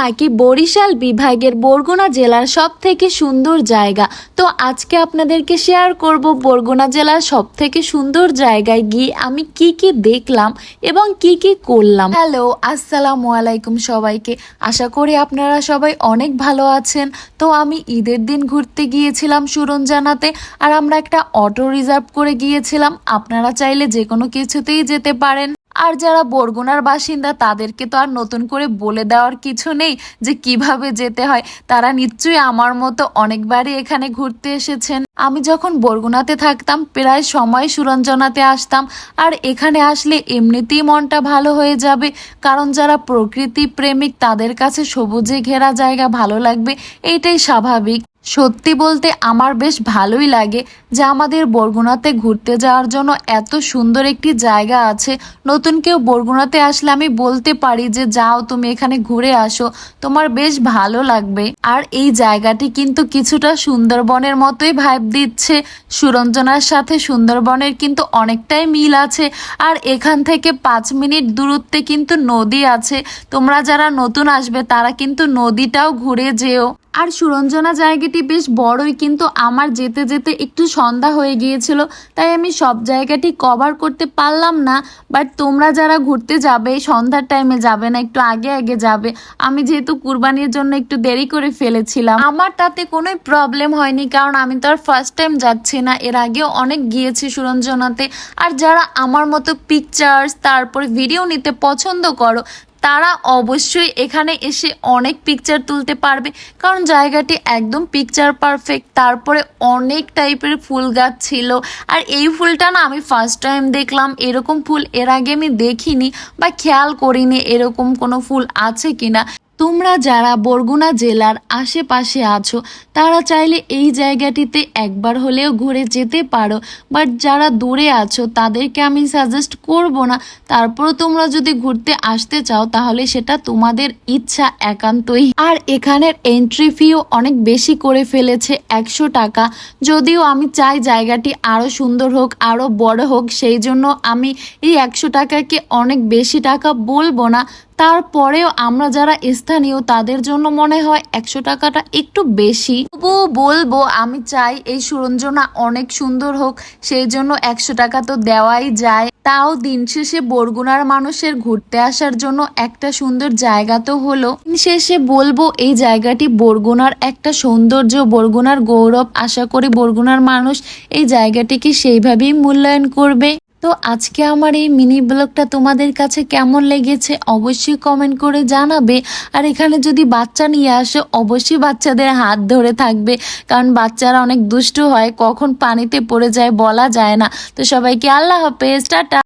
নাকি বরিশাল বিভাগের বরগুনা জেলার সব থেকে সুন্দর জায়গা? তো আজকে আপনাদেরকে শেয়ার করব বরগুনা জেলার সব থেকে সুন্দর জায়গায় গিয়ে আমি কি কি দেখলাম এবং কি কি করলাম। হ্যালো আসসালামু আলাইকুম সবাইকে। আশা করি আপনারা সবাই অনেক ভালো আছেন। তো আমি ঈদের দিন ঘুরতে গিয়েছিলাম সুরঞ্জানাতে আর আমরা একটা অটো রিজার্ভ করে গিয়েছিলাম। আপনারা চাইলে যে কোনো কিছুতেই যেতে পারেন। আর যারা বরগুনার বাসিন্দা, তাদেরকে তো আর নতুন করে বলে দেওয়ার কিছু নেই যে কীভাবে যেতে হয়। তারা নিশ্চয়ই আমার মতো অনেকবারই এখানে ঘুরতে এসেছেন। আমি যখন বরগুনাতে থাকতাম, প্রায় সময় সুরঞ্জনাতে আসতাম। আর এখানে আসলে এমনিতেই মনটা ভালো হয়ে যাবে। কারণ যারা প্রকৃতি প্রেমিক, তাদের কাছে সবুজে ঘেরা জায়গা ভালো লাগবে। এইটাই স্বাভাবিক। সত্যি বলতে আমার বেশ ভালোই লাগে যে আমাদের বরগুনাতে ঘুরতে যাওয়ার জন্য এত সুন্দর একটি জায়গা আছে। নতুন কেউ বরগুনাতে আসলে আমি বলতে পারি যে, যাও, তুমি এখানে ঘুরে আসো। তোমার বেশ ভালো লাগবে। আর এই জায়গাটি কিন্তু কিছুটা সুন্দরবনের মতোই ভাইব দিচ্ছে। সুরঞ্জনার সাথে সুন্দরবনের কিন্তু অনেকটাই মিল আছে। আর এখান থেকে পাঁচ মিনিট দূরত্বে কিন্তু নদী আছে। তোমরা যারা নতুন আসবে, তারা কিন্তু নদীটাও ঘুরে যেও। আর সুরঞ্জনা জায়গাটি বেশ বড়ই, কিন্তু আমার যেতে যেতে একটু সন্ধ্যা হয়ে গিয়েছিল, তাই আমি সব জায়গাটি কভার করতে পারলাম না। বাট তোমরা যারা ঘুরতে যাবে, সন্ধ্যার টাইমে যাবে না, একটু আগে আগে যাবে। আমি যেহেতু কুরবানির জন্য একটু দেরি করে ফেলেছিলাম। আমার তাতে কোনো প্রবলেম হয়নি, কারণ আমি তো আর ফার্স্ট টাইম যাচ্ছি না। এর আগেও অনেক গিয়েছি সুরঞ্জনাতে। আর যারা আমার মতো পিকচার্স তারপরে ভিডিও নিতে পছন্দ করো তারা অবশ্যই এখানে এসে অনেক পিকচার তুলতে পারবে। কারণ জায়গাটি একদম পিকচার পারফেক্ট তারপরে অনেক টাইপের ফুল গাছ ছিল। আর এই ফুলটা না আমি ফার্স্ট টাইম দেখলাম, এরকম ফুল এর আগে আমি দেখিনি বা খেয়াল করিনি এরকম কোনো ফুল আছে কিনা। তোমরা যারা বরগুনা জেলার আশেপাশে আছো, তারা চাইলে এই জায়গাটিতে একবার হলেও ঘুরে যেতে পারো। বাট যারা দূরে আছো, তাদেরকে আমি সাজেস্ট করব না। তারপরও তোমরা যদি ঘুরতে আসতে চাও, তাহলে সেটা তোমাদের ইচ্ছা একান্তই। আর এখানের এন্ট্রি ফিও অনেক বেশি করে ফেলেছে, একশো টাকা। যদিও আমি চাই জায়গাটি আরও সুন্দর হোক আরও বড় হোক, সেই জন্য আমি এই একশো টাকাকে অনেক বেশি টাকা বলব না। তারপরেও আমরা যারা স্থানীয়, তাদের জন্য মনে হয় একশো টাকাটা একটু বেশি। তবুও বলব, আমি চাই এই সুরঞ্জনা অনেক সুন্দর হোক, সেই জন্য একশো টাকা তো দেওয়াই যায়। তাও দিন শেষে বরগুনার মানুষের ঘুরতে আসার জন্য একটা সুন্দর জায়গা তো হলো। দিন শেষে বলব, এই জায়গাটি বরগুনার একটা সৌন্দর্য, বরগুনার গৌরব। আশা করি বরগুনার মানুষ এই জায়গাটিকে সেইভাবেই মূল্যায়ন করবে। তো আজকে আমার এই মিনি ব্লগটা তোমাদের কাছে কেমন লেগেছে অবশ্যই কমেন্ট করে জানাবে। আর এখানে যদি বাচ্চা নিয়ে আসে, অবশ্যই বাচ্চাদের হাত ধরে থাকবে। কারণ বাচ্চারা অনেক দুষ্টু হয়, কখন পানিতে পড়ে যায় বলা যায় না। তো সবাইকে আল্লাহ হাফেজ, টাটা।